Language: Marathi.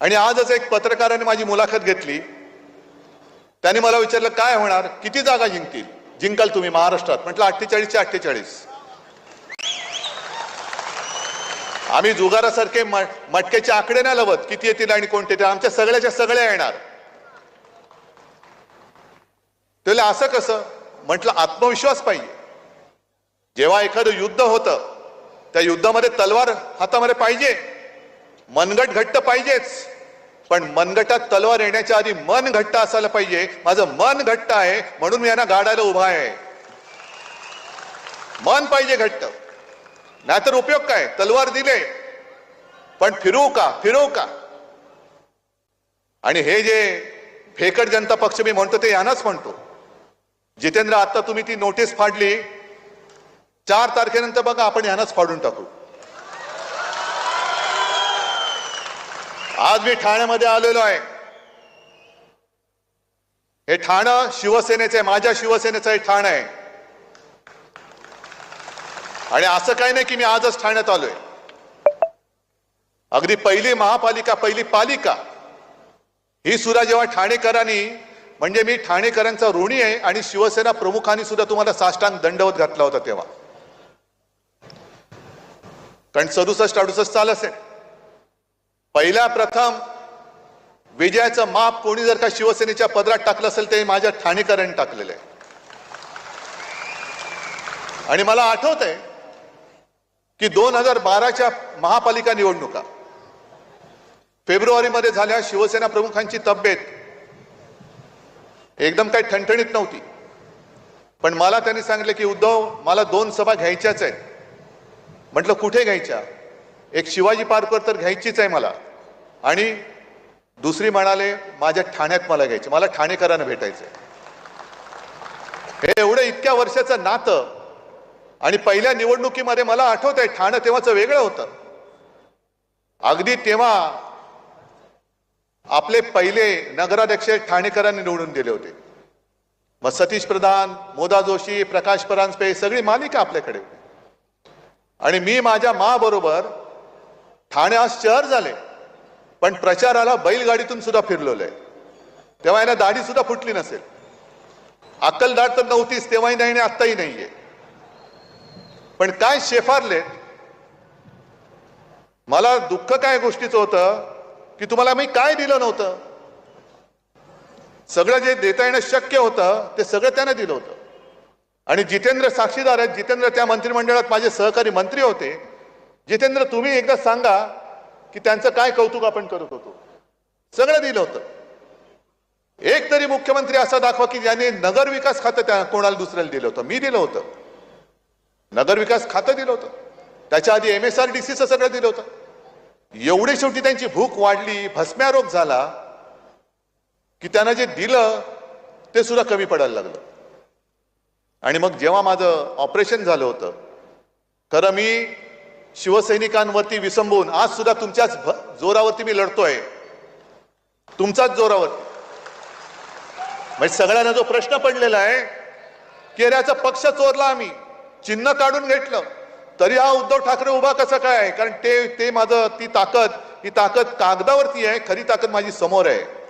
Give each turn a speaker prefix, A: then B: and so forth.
A: आणि आजच एक पत्रकाराने माझी मुलाखत घेतली. त्याने मला विचारलं काय होणार? किती जागा जिंकतील? जिंकाल तुम्ही महाराष्ट्रात. म्हटलं अठ्ठेचाळीसच्या अठ्ठेचाळीस. आम्ही जुगारासारखे मटक्याचे आकडे नाही लवत किती येतील आणि कोणते येतील. आमच्या सगळ्याच्या सगळ्या येणार. त्याला असं कसं? म्हटलं आत्मविश्वास पाहिजे. जेव्हा एखादं युद्ध होतं त्या युद्धामध्ये तलवार हातामध्ये पाहिजे. मनगट घट्ट पाहिजेच. पण मनगटात तलवार येण्याच्या आधी मन घट्ट असायला पाहिजे. माझं मन घट्ट आहे म्हणून मी यांना गाडायला उभा आहे. मन पाहिजे घट्ट. नाहीतर उपयोग काय? तलवार दिले. पण फिरू का? फिरवू का? आणि हे जे फेकट जनता पक्ष मी म्हणतो ते यांनाच म्हणतो. जितेंद्र आता तुम्ही ती नोटीस फाडली. चार तारखेनंतर बघा आपण यांनाच फाडून टाकू. आज मी ठाण्यामध्ये आलेलो आहे. हे ठाणं शिवसेनेचं आहे माझ्या शिवसेनेचं हे ठाणं आहे. आणि असं काही नाही की मी आजच ठाण्यात आलोय. अगदी पहिली महापालिका पहिली पालिका. ही सुद्धा जेव्हा ठाणेकरांनी म्हणजे मी ठाणेकरांचा ऋणी आहे आणि शिवसेना प्रमुखांनी सुद्धा तुम्हाला साष्टांग दंडवत घातला होता तेव्हा. कारण सदुसष्ट अडुसष्ट चालच असेल. पहिल्या प्रथम विजयाचं माप कोणी जर का शिवसेनेच्या पदरात टाकलं असेल ते माझ्या ठाणेकरांनी टाकलेलं आहे. आणि मला आठवत आहे की दोन हजार बाराच्या महापालिका निवडणुका फेब्रुवारीमध्ये झाल्या शिवसेना प्रमुखांची तब्येत. एकदम काही ठणठणीत नव्हती. पण मला त्यांनी सांगितलं की उद्धव मला दोन सभा घ्यायच्याच आहेत. म्हटलं कुठे घ्यायच्या? एक शिवाजी पार्कवर तर घ्यायचीच आहे मला. आणि दुसरी म्हणाले माझ्या ठाण्यात मला घ्यायची मला ठाणेकरांना भेटायचं हे एवढं इतक्या वर्षाचं नातं आणि पहिल्या निवडणुकीमध्ये मला आठवत आहे ठाणं तेव्हाचं वेगळं होतं. अगदी तेव्हा आपले पहिले नगराध्यक्ष ठाणेकरांनी निवडून दिले होते. मग सतीश प्रधान मोदा जोशी प्रकाश परांजपे सगळी मालिका आपल्याकडे. आणि मी माझ्या माबरोबर ठाणे आज शहर झाले पण प्रचाराला बैलगाडीतून सुद्धा फिरलेलो. आहे तेव्हा यांना दाढी सुद्धा फुटली नसेल. अक्कलदार तर नव्हतीच तेव्हाही नाही आणि आत्ताही नाहीये. पण काय शेफारले? मला दुःख काय गोष्टीचं होतं की तुम्हाला मी काय दिलं नव्हतं? सगळं जे देता येणं शक्य होतं ते सगळं त्यानं दिलं होतं. आणि जितेंद्र साक्षीदार आहेत जितेंद्र त्या मंत्रिमंडळात माझे सहकारी मंत्री होते जितेंद्र तुम्ही एकदा सांगा की त्यांचं काय कौतुक आपण करत होतो. सगळं दिलं होतं. एक तरी मुख्यमंत्री असा दाखवा की ज्याने नगर विकास खातं त्या कोणाला दुसऱ्याला दिलं होतं. मी दिलं होतं. नगर विकास खातं दिलं होतं. त्याच्या आधी एम एस आर डी सीचं सगळं दिलं होतं. एवढी शेवटी त्यांची भूक वाढली भस्म्यारोग झाला की त्यांना जे दिलं ते सुद्धा कमी पडायला लागलं. आणि मग जेव्हा माझं ऑपरेशन झालं होतं खरं मी शिवसैनिकांवरती विसंबून. आज सुद्धा तुमच्याच जोरावरती मी लढतोय. तुमचाच जोरावर म्हणजे सगळ्यांना जो प्रश्न पडलेला आहे की अरे याचा पक्ष चोरला आम्ही. चिन्ह काढून घेतलं. तरी हा उद्धव ठाकरे उभा कसा काय आहे? कारण ते ते माझं ती ताकद ही ताकद कागदावरती आहे. खरी ताकद माझी समोर आहे.